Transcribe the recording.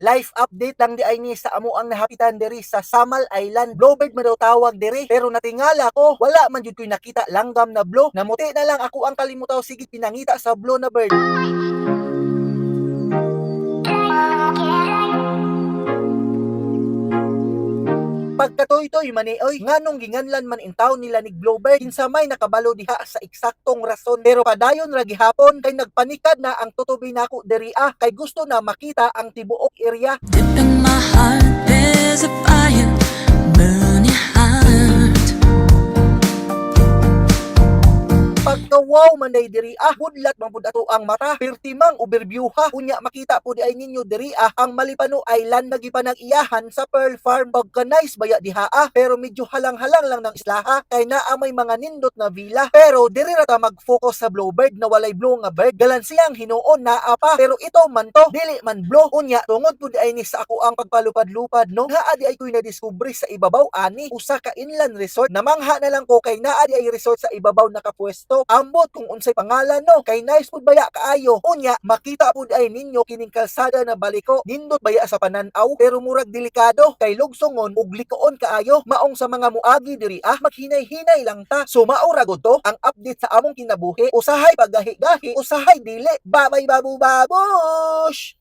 Life update lang di ay ni sa amo ang nahapitan diri sa Samal Island. Blowbird man daw tawag diri. Pero natingala ko, wala man jud ko'y nakita langgam na blow. Namuti na lang ako ang kalimutaw sige pinangita sa blow na bird. Pagkatoy-toy manioy, nganong ginganlan man in town nila ni Blowbird, kinsa may nakabalo diha sa eksaktong rason. Pero padayon ra gihapon kay nagpanikad na ang tutubi nako diri ah, kay gusto na makita ang tibuok area. Deep in wow man day diri ah, budlat man pud ato ang mata. Pertimang overview ha. Unya makita po di ay ninyo diri ah, ang Malipano Island nagipanag-iyahan sa Pearl Farm. Pagka nice baya diha ah, pero medyo halang-halang lang ng islaha kay naa may mga nindot na villa. Pero diri ra ta mag-focus sa Blowbird na walay blow nga bird. Galan siyang hinuon na apa. Pero ito man to, dili man blow. Unya tungod pud ay ni sa ako ang pagpalupad-lupad no. Naa di ay ko'y nadiskubre sa ibabaw ani usa ka inland resort. Namangha na lang ko kay naa ay resort sa ibabaw nakapwesto. Ambot kung unsay pangalan no. Kay nice pud baya kaayo. Unya makita pud ay ninyo kining kalsada na baliko. Nindot baya sa pananaw pero murag delikado kay lugsongon ug likoon kaayo. Maong sa mga muagi diri ah maghinay-hinay lang ta. So maura to ang update sa among kinabuhi. Usahay paggahi-gahi, usahay dili. Babay babu babush.